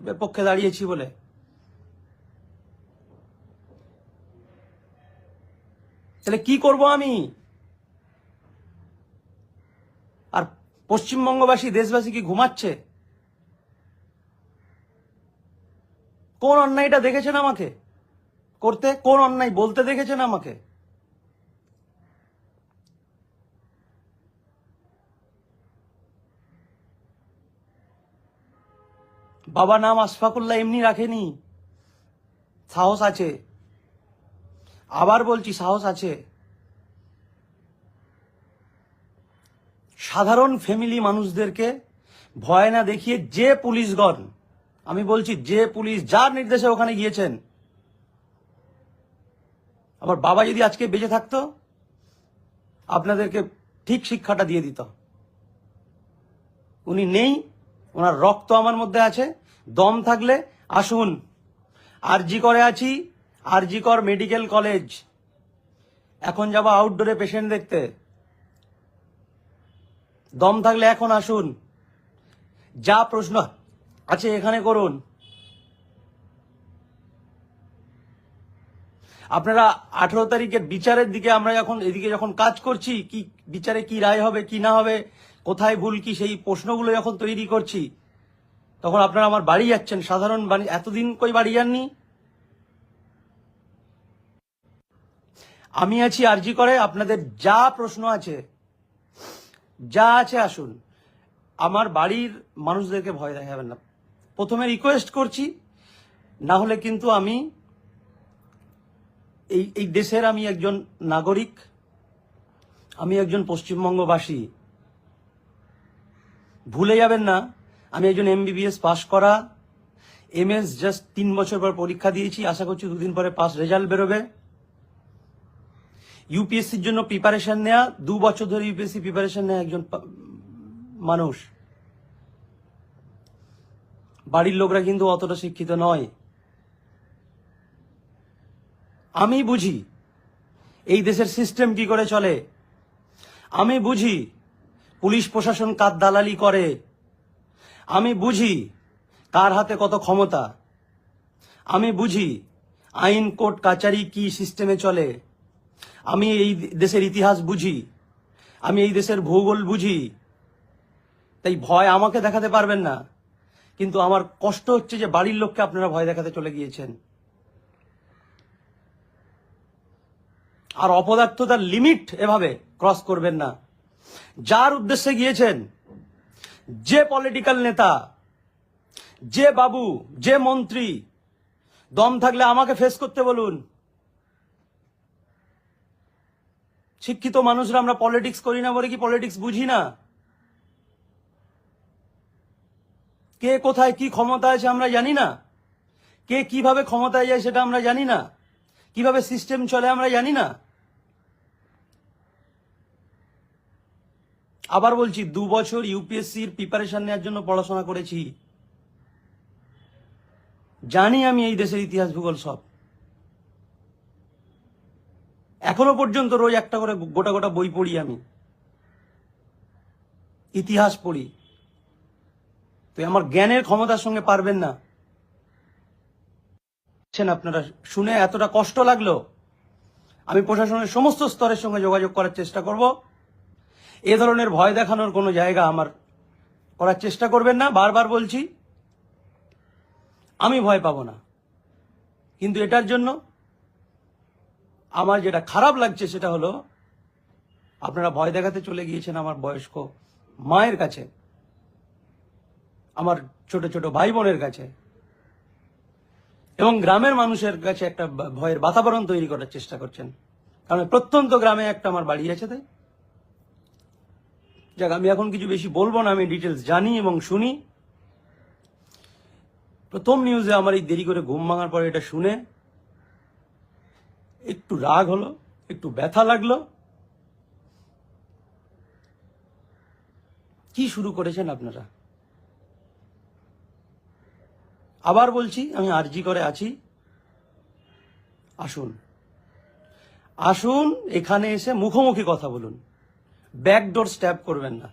পক্ষে দাঁড়িয়েছি বলে। তাহলে কি করব আমি? আর পশ্চিমবঙ্গবাসী, দেশবাসী কি ঘুমাচ্ছে? কোন অন্যায়টা দেখেছেন আমাকে? করতে কোন অন্যায় বলতে দেখেছেন আমাকে? বাবা নাম আশফাকুল্লাহ এমনি রাখেনি। সাহস আছে। আবার বলছি সাহস আছে। সাধারণ ফ্যামিলি মানুষদেরকে ভয় না দেখিয়ে যে পুলিশগণ, আমি বলছি যে পুলিশ যার নির্দেশে ওখানে গিয়েছেন আমার বাবা যদি আজকে বেঁচে থাকতো, আপনাদেরকে ঠিক শিক্ষাটা দিয়ে দিত। উনি নেই ওনার রক্ত আমার মধ্যে আছে, দম থাকলে আসুন। আরজি করে আছি, আরজি কর মেডিকেল কলেজ। এখন যাব আউটডোরে পেশেন্ট দেখতে। দম থাকলে এখন আসুন। যা প্রশ্ন আছে এখানে করুন। আপনারা আঠারো তারিখের বিচারের দিকে আমরা যখন এদিকে যখন কাজ করছি, কি বিচারে কি রায় হবে, কি না হবে কোথায় ভুল কি সেই প্রশ্নগুলো যখন তৈরি করছি, তখন আপনারা আমার বাড়ি যাচ্ছেন। সাধারণ এতদিন কই বাড়ি যাননি? আমি আছি আরজি করে, আপনাদের যা প্রশ্ন আছে, যা আছে আসুন। আমার বাড়ির মানুষদেরকে ভয় দেখাবেন না। প্রথমে রিকোয়েস্ট করছি, না হলে কিন্তু আমি এই এই দেশের আমি একজন নাগরিক, আমি একজন পশ্চিমবঙ্গবাসী। ভুলে যাবেন না, আমি একজন এমবিবিএস পাশ করা এম এস জাস্ট তিন বছর পর পরীক্ষা দিয়েছি, আশা করছি দুদিন পরে পাস রেজাল্ট বেরোবে। ইউপিএসসির জন্য প্রিপারেশন নেওয়া দু বছর ধরে ইউপিএসসি প্রিপারেশন নেয়া একজন মানুষ। বাড়ির লোকরা কিন্তু অতটা শিক্ষিত নয়। আমি বুঝি এই দেশের সিস্টেম কি করে চলে। আমি বুঝি পুলিশ প্রশাসন কার দালালি করে? আমি বুঝি কার হাতে কত ক্ষমতা। আমি বুঝি আইন, কোর্ট, কাচারি কি সিস্টেমে চলে। আমি এই দেশের ইতিহাস বুঝি। আমি এই দেশের ভূগোল বুঝি। তাই ভয় আমাকে দেখাতে পারবেন না। কিন্তু আমার কষ্ট হচ্ছে যে বাড়ির লোককে আপনারা ভয় দেখাতে চলে গিয়েছেন। আর অপদার্থতার লিমিট এভাবে ক্রস করবেন না। যার উদ্দেশ্যে গিয়েছেন, যে পলিটিক্যাল নেতা, যে বাবু, যে মন্ত্রী, দম থাকলে আমাকে ফেস করতে বলুন। শিক্ষিত মানুষরা আমরা পলিটিক্স করি না বলে কি পলিটিক্স বুঝি না? কে কোথায় কি ক্ষমতা আছে আমরা জানি না। কে কীভাবে ক্ষমতায় যায় সেটা আমরা জানি না। কীভাবে সিস্টেম চলে আমরা জানি না। আবার বলছি, দু বছর ইউপিএসসির প্রিপারেশন নেওয়ার জন্য পড়াশোনা করেছি। জানি আমি এই দেশের ইতিহাস ভূগোল সব। এখনও পর্যন্ত রোজ একটা করে গোটা গোটা বই পড়ি আমি। ইতিহাস পড়ি। তো আমার জ্ঞানের ক্ষমতার সঙ্গে পারবেন না। আপনারা, শুনে এতটা কষ্ট লাগল। আমি প্রশাসনের সমস্ত স্তরের সঙ্গে যোগাযোগ করার চেষ্টা করব। এ ধরনের ভয় দেখানোর কোনো জায়গা আমার করার চেষ্টা করবেন না, বারবার বলছি, আমি ভয় পাবো না। কিন্তু এটার জন্য আমার যেটা খারাপ লাগছে সেটা হলো, আপনারা ভয় দেখাতে চলে গিয়েছেন আমার বয়স্ক মায়ের কাছে, আমার ছোট ছোট ভাই বোনের কাছে, এবং গ্রামের মানুষের কাছে একটা ভয়ের বাতাবরণ তৈরি করার চেষ্টা করছেন। কারণ প্রত্যন্ত গ্রামে একটা আমার বাড়ি আছে তাই। যাক, আমি এখন কিছু বেশি বলব না, আমি ডিটেলস জানি এবং শুনি। প্রথম নিউজে আমার এই দেরি করে ঘুম ভাঙার পরে এটা শুনে একটু রাগ হলো, একটু ব্যথা লাগল। কি শুরু করেছেন আপনারা? আবার বলছি, আমি আরজি করে আছি। আসুন। আসুন, এখানে এসে মুখোমুখি কথা বলুন। ব্যাকডোর স্ট্যাপ করবেন না।